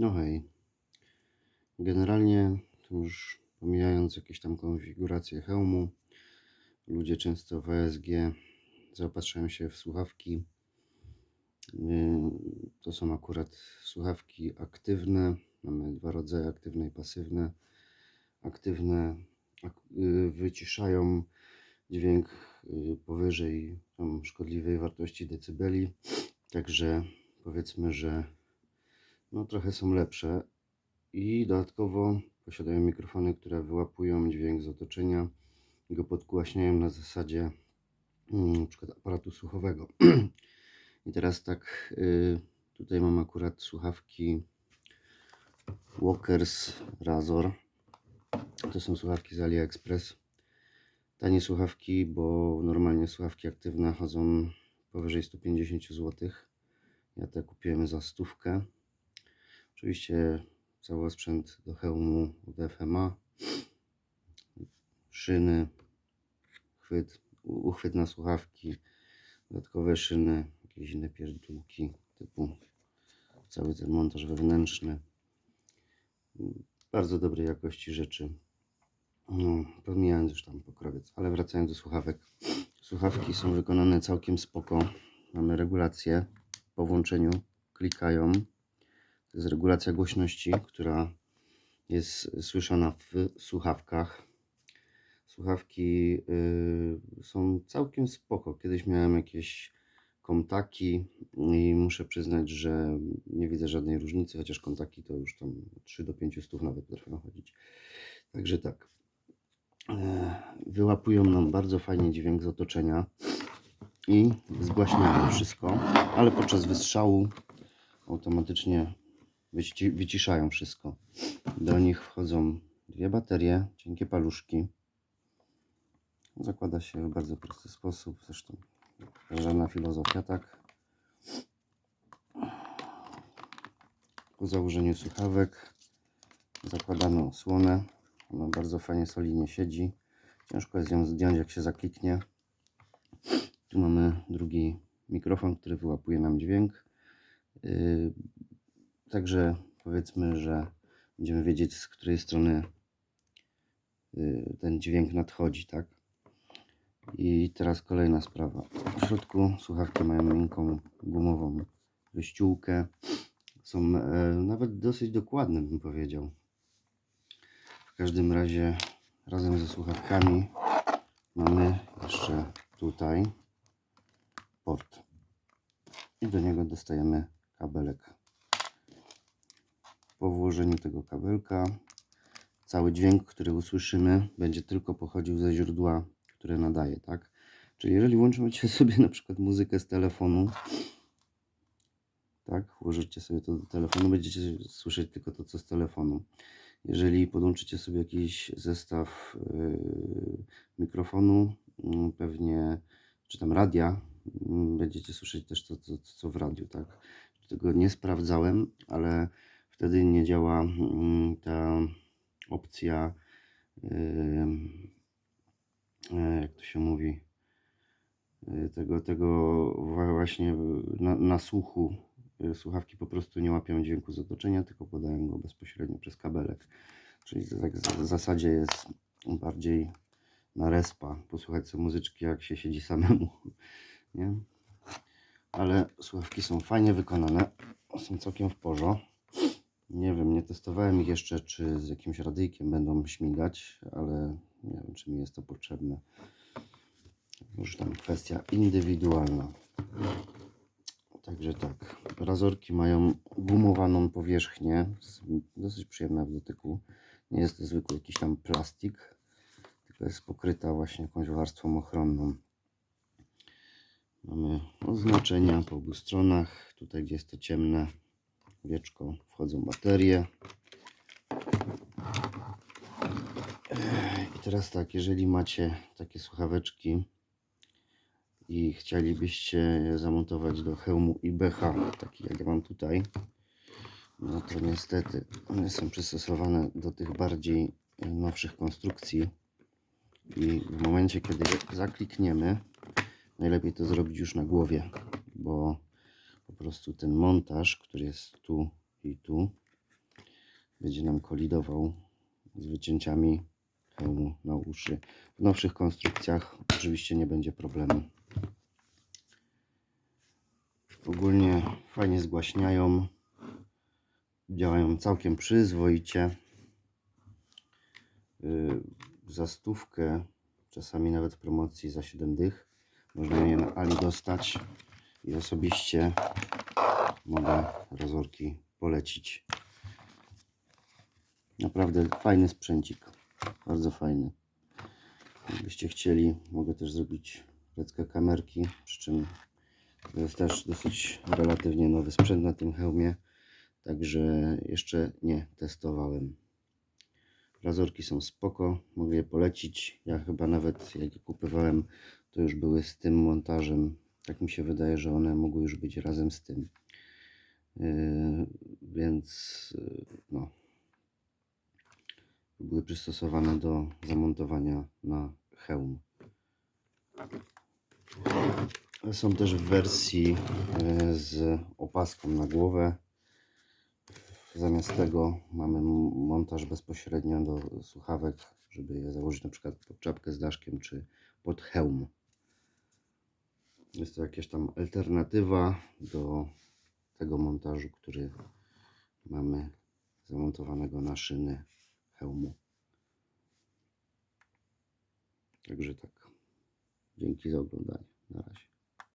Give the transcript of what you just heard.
No hej. Generalnie, już pomijając jakieś tam konfiguracje hełmu, ludzie często w ESG zaopatrzają się w słuchawki. To są akurat słuchawki aktywne. Mamy dwa rodzaje, aktywne i pasywne. Aktywne ak- yy, wyciszają dźwięk yy, powyżej szkodliwej wartości decybeli. Także powiedzmy, że no trochę są lepsze i dodatkowo posiadają mikrofony, które wyłapują dźwięk z otoczenia i go podgłaśniają na zasadzie mm, na przykład aparatu słuchowego. I teraz tak, y, tutaj mam akurat słuchawki Walkers Razor. To są słuchawki z AliExpress. Tanie słuchawki, bo normalnie słuchawki aktywne chodzą powyżej 150 zł. Ja te kupiłem za stówkę. Oczywiście cały sprzęt do hełmu od FMA, szyny, chwyt, uchwyt na słuchawki, dodatkowe szyny, jakieś inne pierdółki typu cały ten montaż wewnętrzny. Bardzo dobrej jakości rzeczy. No, pomijając już tam pokrowiec, ale wracając do słuchawek. Słuchawki są wykonane całkiem spoko. Mamy regulację po włączeniu, klikają. To jest regulacja głośności, która jest słyszana w słuchawkach. Słuchawki y, są całkiem spoko. Kiedyś miałem jakieś kontaki i muszę przyznać, że nie widzę żadnej różnicy, chociaż kontaki to już tam 3 do 5 stów nawet potrafią chodzić. Także tak. E, Wyłapują nam bardzo fajnie dźwięk z otoczenia i zgłaśniają wszystko, ale podczas wystrzału automatycznie wyci- wyciszają wszystko. Do nich wchodzą dwie baterie, cienkie paluszki. Zakłada się w bardzo prosty sposób, zresztą żadna filozofia, tak? Po założeniu słuchawek zakładamy osłonę. Ona bardzo fajnie solidnie siedzi. Ciężko jest ją zdjąć, jak się zakliknie. Tu mamy drugi mikrofon, który wyłapuje nam dźwięk. Także powiedzmy, że będziemy wiedzieć, z której strony yy, ten dźwięk nadchodzi, tak? I teraz kolejna sprawa. W środku słuchawki mają miękką gumową wyściółkę. Są e, nawet dosyć dokładne, bym powiedział. W każdym razie razem ze słuchawkami mamy jeszcze tutaj port. I do niego dostajemy kabelek. Po włożeniu tego kabelka cały dźwięk, który usłyszymy, będzie tylko pochodził ze źródła, które nadaje, tak? Czyli jeżeli włączymy sobie na przykład muzykę z telefonu, tak, włożycie sobie to do telefonu, będziecie słyszeć tylko to, co z telefonu. Jeżeli podłączycie sobie jakiś zestaw yy, mikrofonu, mm, pewnie, czy tam radia, mm, będziecie słyszeć też to, to, co w radiu, tak? Tego nie sprawdzałem, ale wtedy nie działa mm, ta opcja, e, jak to się mówi, yy, tego, tego właśnie na, na słuchu. Yy, Słuchawki po prostu nie łapią dźwięku z otoczenia, tylko podają go bezpośrednio przez kabelek. Czyli tak w zasadzie jest bardziej na respa, posłuchać sobie muzyczki, jak się siedzi samemu, nie? Ale słuchawki są fajnie wykonane, są całkiem w porządku. Nie wiem, nie testowałem ich jeszcze, czy z jakimś radyjkiem będą śmigać, ale nie wiem, czy mi jest to potrzebne. Już tam kwestia indywidualna. Także tak, razorki mają gumowaną powierzchnię, dosyć przyjemna w dotyku. Nie jest to zwykły jakiś tam plastik, tylko jest pokryta właśnie jakąś warstwą ochronną. Mamy oznaczenia po obu stronach. Tutaj, gdzie jest to ciemne wieczko, wchodzą baterie. I teraz tak, jeżeli macie takie słuchaweczki i chcielibyście je zamontować do hełmu IBH, taki jak ja mam tutaj, no to niestety one są przystosowane do tych bardziej e, nowszych konstrukcji i w momencie, kiedy zaklikniemy, najlepiej to zrobić już na głowie, bo po prostu ten montaż, który jest tu i tu, będzie nam kolidował z wycięciami hełmu na uszy. W nowszych konstrukcjach oczywiście nie będzie problemu. Ogólnie fajnie zgłaśniają. Działają całkiem przyzwoicie. Yy, Za stówkę, czasami nawet w promocji za 7 dych, można je na Ali dostać. I osobiście mogę razorki polecić. Naprawdę fajny sprzęcik. Bardzo fajny. Jakbyście chcieli, mogę też zrobić reckę kamerki, przy czym to jest też dosyć relatywnie nowy sprzęt na tym hełmie, także jeszcze nie testowałem. Razorki są spoko, mogę je polecić. Ja chyba nawet jak je kupowałem, to już były z tym montażem. Tak mi się wydaje, że one mogły już być razem z tym. Yy, więc yy, no, były przystosowane do zamontowania na hełm. Są też w wersji e, z opaską na głowę. Zamiast tego mamy montaż bezpośrednio do słuchawek, żeby je założyć na przykład pod czapkę z daszkiem czy pod hełm. Jest to jakaś tam alternatywa do tego montażu, który mamy zamontowanego na szyny hełmu. Także tak. Dzięki za oglądanie. Na razie.